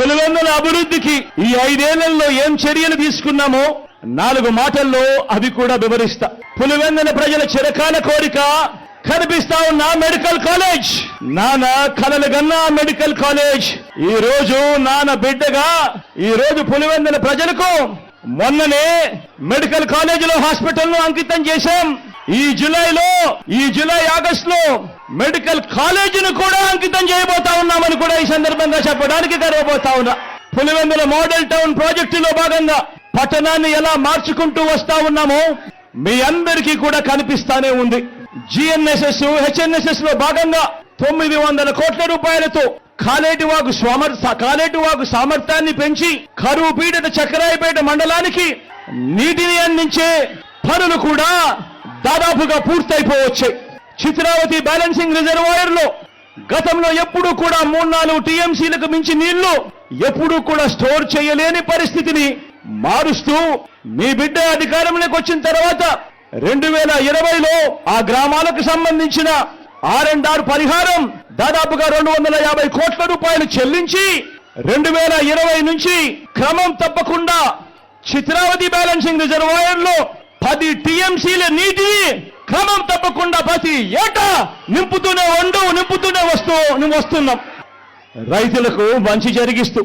పులివెందుల అభివృద్ధికి ఈ ఐదేళ్ళలో ఏం చర్యలు తీసుకున్నామో నాలుగు మాటల్లో అవి కూడా వివరిస్తా. పులివెందుల ప్రజల చిరకాల కోరిక కనిపిస్తా ఉన్న మెడికల్ కాలేజ్. నాన్న కలలుగన్న మెడికల్ కాలేజ్. ఈ రోజు నాన్న బిడ్డగా ఈ రోజు పులివెందుల ప్రజలకు మొన్ననే మెడికల్ కాలేజీలో హాస్పిటల్ను అంకితం చేశాం. ఈ జూలైలో ఈ జూలై ఆగస్ట్లో మెడికల్ కాలేజీని కూడా అంకితం చేయబోతా విషయాలు కూడా ఈ సందర్భంగా చెప్పడానికి గర్వపోతా ఉన్నా. పులివెందుల మోడల్ టౌన్ ప్రాజెక్టులో భాగంగా పట్టణాన్ని ఎలా మార్చుకుంటూ వస్తా ఉన్నామో మీ అందరికీ కూడా కనిపిస్తానే ఉంది. జిఎన్ఎస్ఎస్ హెచ్ఎన్ఎస్ఎస్లో భాగంగా తొమ్మిది వందల కోట్ల రూపాయలతో కాలేటి వాగు స్వమర్ కాలేటి వాగు సామర్థ్యాన్ని పెంచి కరువు పీడిత చక్రాయపేట మండలానికి నీటిని అందించే పనులు కూడా దాదాపుగా పూర్తయిపోవచ్చాయి చిత్రావతి బ్యాలెన్సింగ్ రిజర్వాయర్లో గతంలో ఎప్పుడూ కూడా మూడు నాలుగు టీఎంసీలకు మించి నీళ్ళు ఎప్పుడూ కూడా స్టోర్ చేయలేని పరిస్థితిని మారుస్తూ మీ బిడ్డ అధికారంలోకి వచ్చిన తర్వాత రెండు వేల ఇరవైలో ఆ గ్రామాలకు సంబంధించిన ఆర్ అండ్ ఆర్ పరిహారం దాదాపుగా రెండు వందల యాభై కోట్ల రూపాయలు చెల్లించి రెండు వేల ఇరవై నుంచి క్రమం తప్పకుండా చిత్రావతి బ్యాలెన్సింగ్ రిజర్వాయర్లో పది టీఎంసీల నీటిని క్రమం తప్పకుండా ప్రతి ఏటా నింపుతూనే ఉండు నింపుతూనే వస్తూ వస్తున్నాం. రైతులకు మంచి జరిగిస్తూ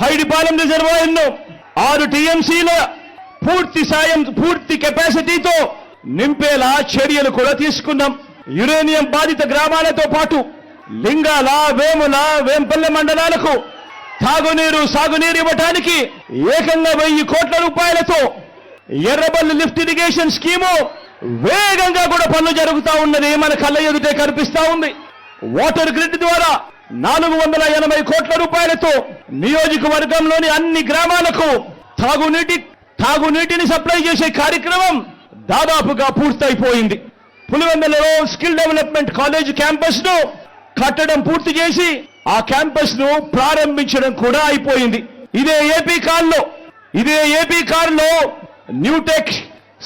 పైడిపాలెం రిజర్వాయర్ను ఆరు టీఎంసీల పూర్తి సాయం పూర్తి కెపాసిటీతో నింపేలా చర్యలు కూడా తీసుకున్నాం. యురేనియం బాధిత గ్రామాలతో పాటు లింగాల వేముల వేంపల్లె మండలాలకు తాగునీరు సాగునీరు ఇవ్వటానికి ఏకంగా వెయ్యి కోట్ల రూపాయలతో ఎర్రబల్లి లిఫ్ట్ ఇరిగేషన్ స్కీము వేగంగా కూడా పనులు జరుగుతూ ఉన్నది. మన కళ్ళ ఎదుటే కనిపిస్తా ఉంది. వాటర్ గ్రిడ్ ద్వారా నాలుగు వందల ఎనభై కోట్ల రూపాయలతో నియోజకవర్గంలోని అన్ని గ్రామాలకు తాగునీటి తాగునీటిని సప్లై చేసే కార్యక్రమం దాదాపుగా పూర్తయిపోయింది. పులివెందులలో స్కిల్ డెవలప్మెంట్ కాలేజ్ క్యాంపస్ను కట్టడం పూర్తి చేసి ఆ క్యాంపస్ను ప్రారంభించడం కూడా అయిపోయింది. ఇదే ఏపీ కాల్లో ఇదే ఏపీ కార్లో న్యూటెక్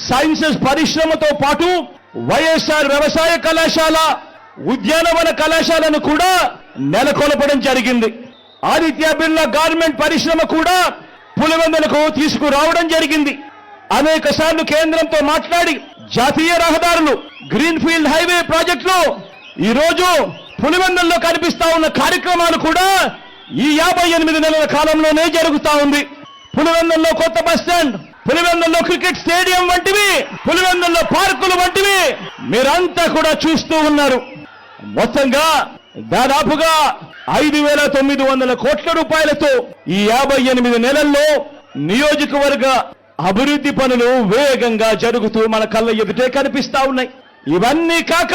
సైన్సెస్ పరిశ్రమతో పాటు వైఎస్ఆర్ వ్యవసాయ కళాశాల ఉద్యానవన కళాశాలను కూడా నెలకొల్పడం జరిగింది. ఆదిత్య బిర్లా గార్మెంట్ పరిశ్రమ కూడా పులివెందులకు తీసుకురావడం జరిగింది. అనేక సార్లు కేంద్రంతో మాట్లాడి జాతీయ రహదారులు గ్రీన్ఫీల్డ్ హైవే ప్రాజెక్టులు ఈరోజు పులివెందుల్లో కనిపిస్తా ఉన్న కార్యక్రమాలు కూడా ఈ యాభై ఎనిమిది నెలల కాలంలోనే జరుగుతా ఉంది. పులివెందుల్లో కొత్త బస్ స్టాండ్ పులివెందుల్లో క్రికెట్ స్టేడియం వంటివి పులివెందుల్లో పార్కులు వంటివి మీరంతా కూడా చూస్తూ ఉన్నారు. మొత్తంగా దాదాపుగా ఐదు వేల తొమ్మిది వందల కోట్ల రూపాయలతో ఈ యాభై ఎనిమిది నెలల్లో నియోజకవర్గ అభివృద్ధి పనులు వేగంగా జరుగుతూ మన కళ్ళ ఎదుటే కనిపిస్తా ఉన్నాయి. ఇవన్నీ కాక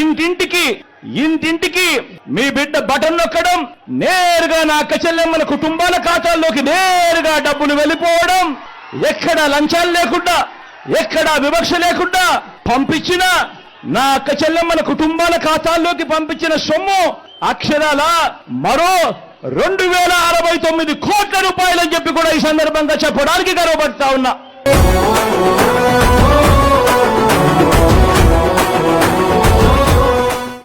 ఇంటింటికి ఇంటింటికి మీ బిడ్డ బటన్ నొక్కడం నేరుగా నా అక్క చెల్లెమ్మల కుటుంబాల ఖాతాల్లోకి నేరుగా డబ్బులు వెళ్ళిపోవడం ఎక్కడ లంచాలు లేకుండా ఎక్కడ వివక్ష లేకుండా పంపించిన నా అక్క చెల్లెమ్మల కుటుంబాల ఖాతాల్లోకి పంపించిన సొమ్ము అక్షరాల మరో రెండు వేల అరవై తొమ్మిది కోట్ల రూపాయలని చెప్పి కూడా ఈ సందర్భంగా చెప్పడానికి గర్వపడతా ఉన్నా.